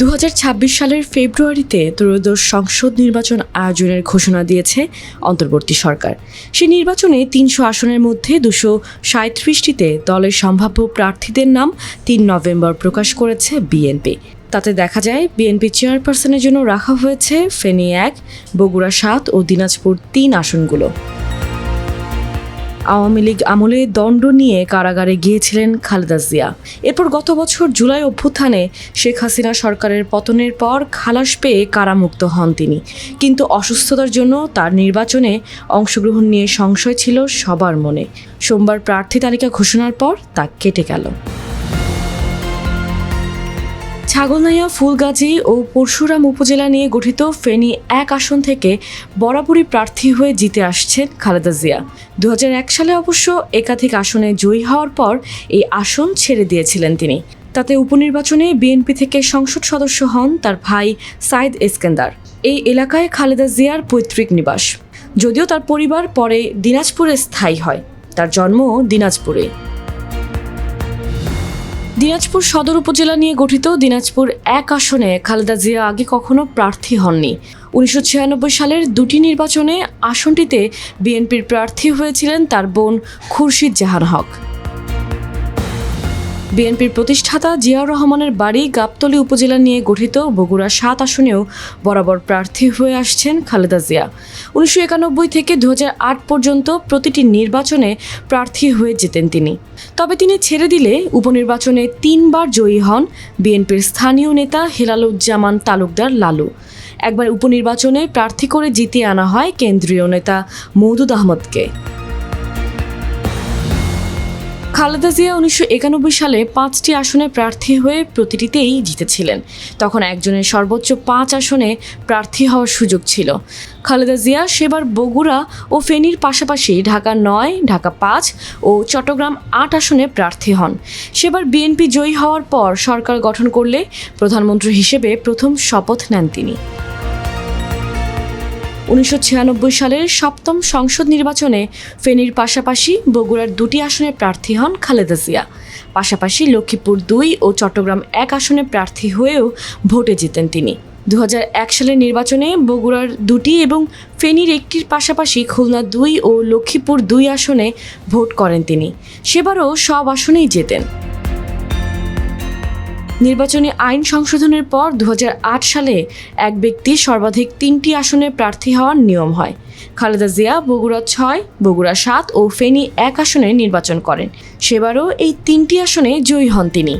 দু হাজার ছাব্বিশ সালের ফেব্রুয়ারিতে ত্রয়োদশ সংসদ নির্বাচন আয়োজনের ঘোষণা দিয়েছে অন্তর্বর্তী সরকার। সেই নির্বাচনে তিনশো আসনের মধ্যে দুশো সাঁত্রিশটিতে দলের সম্ভাব্য প্রার্থীদের নাম তিন নভেম্বর প্রকাশ করেছে বিএনপি। তাতে দেখা যায়, বিএনপি চেয়ারপারসনের জন্য রাখা হয়েছে ফেনী এক, বগুড়া সাত ও দিনাজপুর তিন আসনগুলো। আওয়ামী লীগ আমলে দণ্ড নিয়ে কারাগারে গিয়েছিলেন খালেদা জিয়া। এরপর গত বছর জুলাই অভ্যুত্থানে শেখ হাসিনা সরকারের পতনের পর খালাস পেয়ে কারামুক্ত হন তিনি। কিন্তু অসুস্থতার জন্য তার নির্বাচনে অংশগ্রহণ নিয়ে সংশয় ছিল সবার মনে। সোমবার প্রার্থী তালিকা ঘোষণার পর তা কেটে গেল। ছাগলনাইয়া, ফুলগাজী ও পরশুরাম উপজেলা নিয়ে গঠিত ফেনী এক আসন থেকে বরাবরই প্রার্থী হয়ে জিতে আসছেন খালেদা জিয়া। দু হাজার এক সালে অবশ্য একাধিক আসনে জয়ী হওয়ার পর এই আসন ছেড়ে দিয়েছিলেন তিনি। তাতে উপনির্বাচনে বিএনপি থেকে সংসদ সদস্য হন তার ভাই সাইদ এসকেন্দার। এই এলাকায় খালেদা জিয়ার পৈতৃক নিবাস। যদিও তার পরিবার পরে দিনাজপুরে স্থায়ী হয়, তার জন্ম দিনাজপুরে। দিনাজপুর সদর উপজেলা নিয়ে গঠিত দিনাজপুর এক আসনে খালেদা জিয়া আগে কখনো প্রার্থী হননি। উনিশশো ছিয়ানব্বই সালের দুটি নির্বাচনে আসনটিতে বিএনপির প্রার্থী হয়েছিলেন তার বোন খুরশিদ জাহান হক। বিএনপির প্রতিষ্ঠাতা জিয়াউর রহমানের বাড়ি গাবতলী উপজেলা নিয়ে গঠিত বগুড়া সাত আসনেও বরাবর প্রার্থী হয়ে আসছেন খালেদা জিয়া। উনিশশো একানব্বই থেকে দু হাজার আট পর্যন্ত প্রতিটি নির্বাচনে প্রার্থী হয়ে যেতেন তিনি। তবে তিনি ছেড়ে দিলে উপনির্বাচনে তিনবার জয়ী হন বিএনপির স্থানীয় নেতা হেলালুজ্জামান তালুকদার লালু। একবার উপনির্বাচনে প্রার্থী করে জিতিয়ে আনা হয় কেন্দ্রীয় নেতা মৌদুদ আহমদকে। খালেদা জিয়া উনিশশো একানব্বই সালে পাঁচটি আসনে প্রার্থী হয়ে প্রতিটিতেই জিতেছিলেন। তখন একজনের সর্বোচ্চ পাঁচ আসনে প্রার্থী হওয়ার সুযোগ ছিল। খালেদা জিয়া সেবার বগুড়া ও ফেনীর পাশাপাশি ঢাকা নয়, ঢাকা পাঁচ ও চট্টগ্রাম আট আসনে প্রার্থী হন। সেবার বিএনপি জয়ী হওয়ার পর সরকার গঠন করলে প্রধানমন্ত্রী হিসেবে প্রথম শপথ নেন তিনি। উনিশশো ছিয়ানব্বই সালের সপ্তম সংসদ নির্বাচনে ফেনীর পাশাপাশি বগুড়ার দুটি আসনে প্রার্থী হন খালেদা জিয়া। পাশাপাশি লক্ষ্মীপুর দুই ও চট্টগ্রাম এক আসনে প্রার্থী হয়েও ভোটে জিতেন তিনি। দু হাজার এক সালের নির্বাচনে বগুড়ার দুটি এবং ফেনীর একটির পাশাপাশি খুলনা দুই ও লক্ষ্মীপুর দুই আসনে ভোট করেন তিনি। সেবারও সব আসনেই জেতেন। নির্বাচনী আইন সংশোধনের পর দুহাজার আট সালে এক ব্যক্তি সর্বাধিক তিনটি আসনে প্রার্থী হওয়ার নিয়ম হয়। খালেদা জিয়া, বগুড়া ছয়, বগুড়া সাত ও ফেনী এক আসনে নির্বাচন করেন। সেবারও এই তিনটি আসনে জয়ী হন তিনি।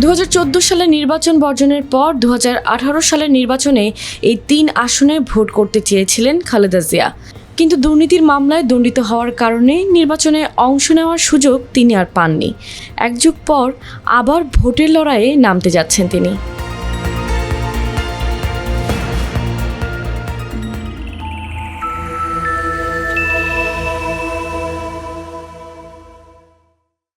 দুহাজার চোদ্দ সালে নির্বাচন বর্জনের পর দু হাজার আঠারো সালের নির্বাচনে এই তিন আসনে ভোট করতে চেয়েছিলেন খালেদা জিয়া। কিন্তু দুর্নীতির মামলায় দণ্ডিত হওয়ার কারণে নির্বাচনে অংশ নেওয়ার সুযোগ তিনি আর পাননি। এক যুগ পর আবার ভোটের লড়াইয়ে নামতে যাচ্ছেন তিনি।